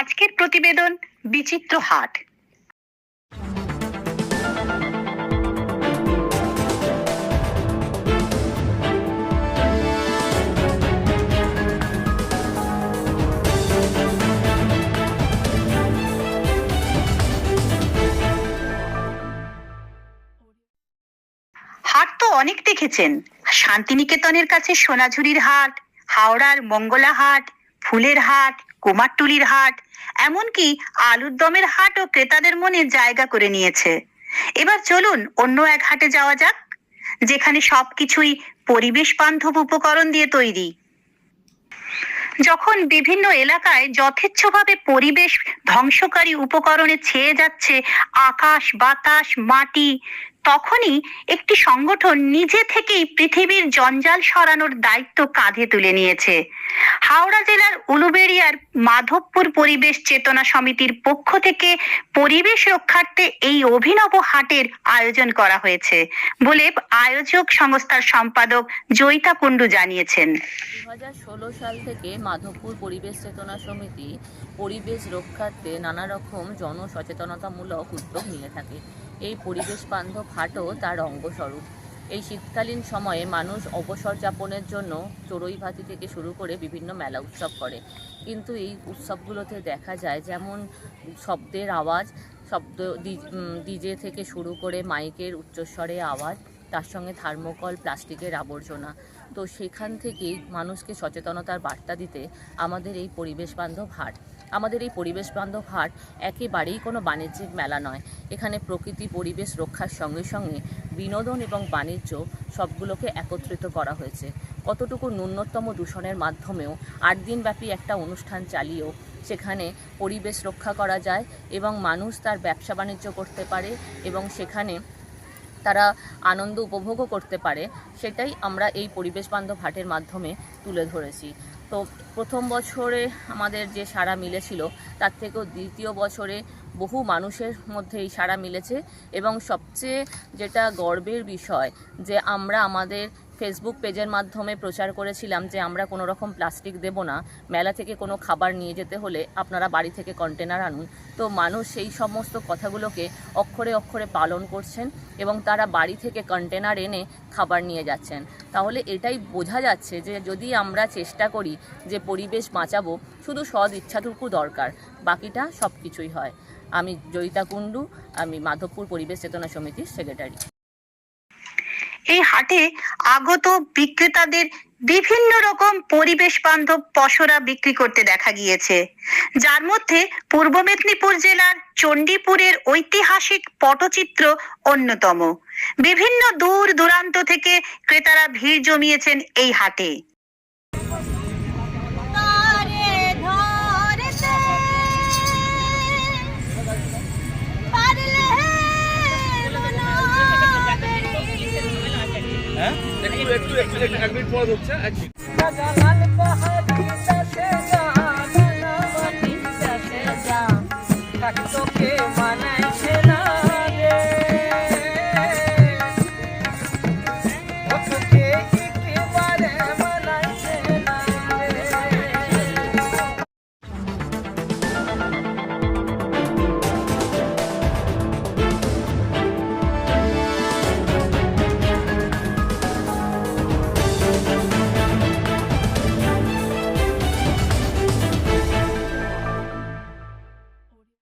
আজকের প্রতিবেদন বিচিত্র হাট। হাট তো অনেক দেখেছেন। শান্তিনিকেতনের কাছে সোনাঝুরির হাট, হাওড়ার মঙ্গলা হাট, ফুলের হাট কুমারটুলির হাট, এমনকি আলুর দমের হাটও ক্রেতাদের মনে জায়গা করে নিয়েছে। এবার চলুন অন্য এক হাটে যাওয়া যাক, যেখানে সবকিছুই পরিবেশ বান্ধব উপকরণ দিয়ে তৈরি। যখন বিভিন্ন এলাকায় যথেচ্ছভাবে পরিবেশ ধ্বংসকারী উপকরণে ছেয়ে যাচ্ছে আকাশ, বাতাস, মাটি তখনই একটি সংগঠন নিজে থেকেই পৃথিবীর জঞ্জাল সরানোর দায়িত্ব কাঁধে তুলে নিয়েছে। হাওড়া জেলার উলুবেড়িয়ার মাধবপুর পরিবেশ চেতনা সমিতির পক্ষ থেকে পরিবেশ রক্ষার্থে এই অভিনব হাটের আয়োজন করা হয়েছে বলে আয়োজক সংস্থার সম্পাদক জয়িতা কুণ্ডু জানিয়েছেন। দু হাজার ষোলো সাল থেকে মাধবপুর পরিবেশ চেতনা সমিতি পরিবেশ রক্ষার্থে নানা রকম জনসচেতনতামূলক উদ্যোগ নিয়ে থাকে। এই পরিবেশ বান্ধব হাটও তার অঙ্গস্বরূপ। এই শীতকালীন সময়ে মানুষ অবসর যাপনের জন্য চড়ুই ভাতি থেকে শুরু করে বিভিন্ন মেলা উৎসব করে। কিন্তু এই উৎসবগুলোতে দেখা যায় যেমন শব্দের আওয়াজ, শব্দ ডিজে থেকে শুরু করে মাইকের উচ্চস্বরে আওয়াজ, তার সঙ্গে থার্মোকল, প্লাস্টিকের আবর্জনা। তো সেখান থেকেই মানুষকে সচেতনতার বার্তা দিতে আমাদের এই পরিবেশ বান্ধব হাট। আমাদের এই পরিবেশ বান্ধব হাট একেবারেই কোনো বাণিজ্যিক মেলা নয়। এখানে প্রকৃতি, পরিবেশ রক্ষার সঙ্গে সঙ্গে বিনোদন এবং বাণিজ্য সবগুলোকে একত্রিত করা হয়েছে। কতটুকু ন্যূনতম দূষণের মাধ্যমেও আট দিনব্যাপী একটা অনুষ্ঠান চালিয়েও সেখানে পরিবেশ রক্ষা করা যায় এবং মানুষ তার ব্যবসা বাণিজ্য করতে পারে এবং সেখানে তারা আনন্দ উপভোগও করতে পারে, সেটাই আমরা এই পরিবেশ বান্ধব হাটের মাধ্যমে তুলে ধরেছি। তো প্রথম বছরে আমাদের যে সাড়া মিলেছিল, তার থেকেও দ্বিতীয় বছরে বহু মানুষের মধ্যে এই সাড়া মিলেছে। এবং সবচেয়ে যেটা গর্বের বিষয়, যে আমরা আমাদের ফেসবুক পেজের মাধ্যমে প্রচার করেছিলাম যে আমরা কোনো রকম প্লাস্টিক দেব না। মেলা থেকে কোনো খাবার নিয়ে যেতে হলে আপনারা বাড়ি থেকে কন্টেনার আনুন। তো মানুষ সেই সমস্ত কথাগুলোকে অক্ষরে অক্ষরে পালন করছেন এবং তারা বাড়ি থেকে কন্টেনার এনে খাবার নিয়ে যাচ্ছেন। তাহলে এটাই বোঝা যাচ্ছে যে যদি আমরা চেষ্টা করি যে পরিবেশ বাঁচাবো, শুধু সদ ইচ্ছাটুকু দরকার, বাকিটা সব কিছুই হয়। আমি জয়িতা কুণ্ডু, আমি মাধবপুর পরিবেশ চেতনা সমিতির সেক্রেটারি এই হাটে আগত বিক্রেতাদের বিভিন্ন রকম পরিবেশ বান্ধব পশরা বিক্রি করতে দেখা গিয়েছে। যার মধ্যে পূর্ব মেদিনীপুর জেলার চণ্ডীপুরের ঐতিহাসিক পটচিত্র অন্যতম। বিভিন্ন দূর দূরান্ত থেকে ক্রেতারা ভিড় জমিয়েছেন এই হাটে। এক মিনিট পর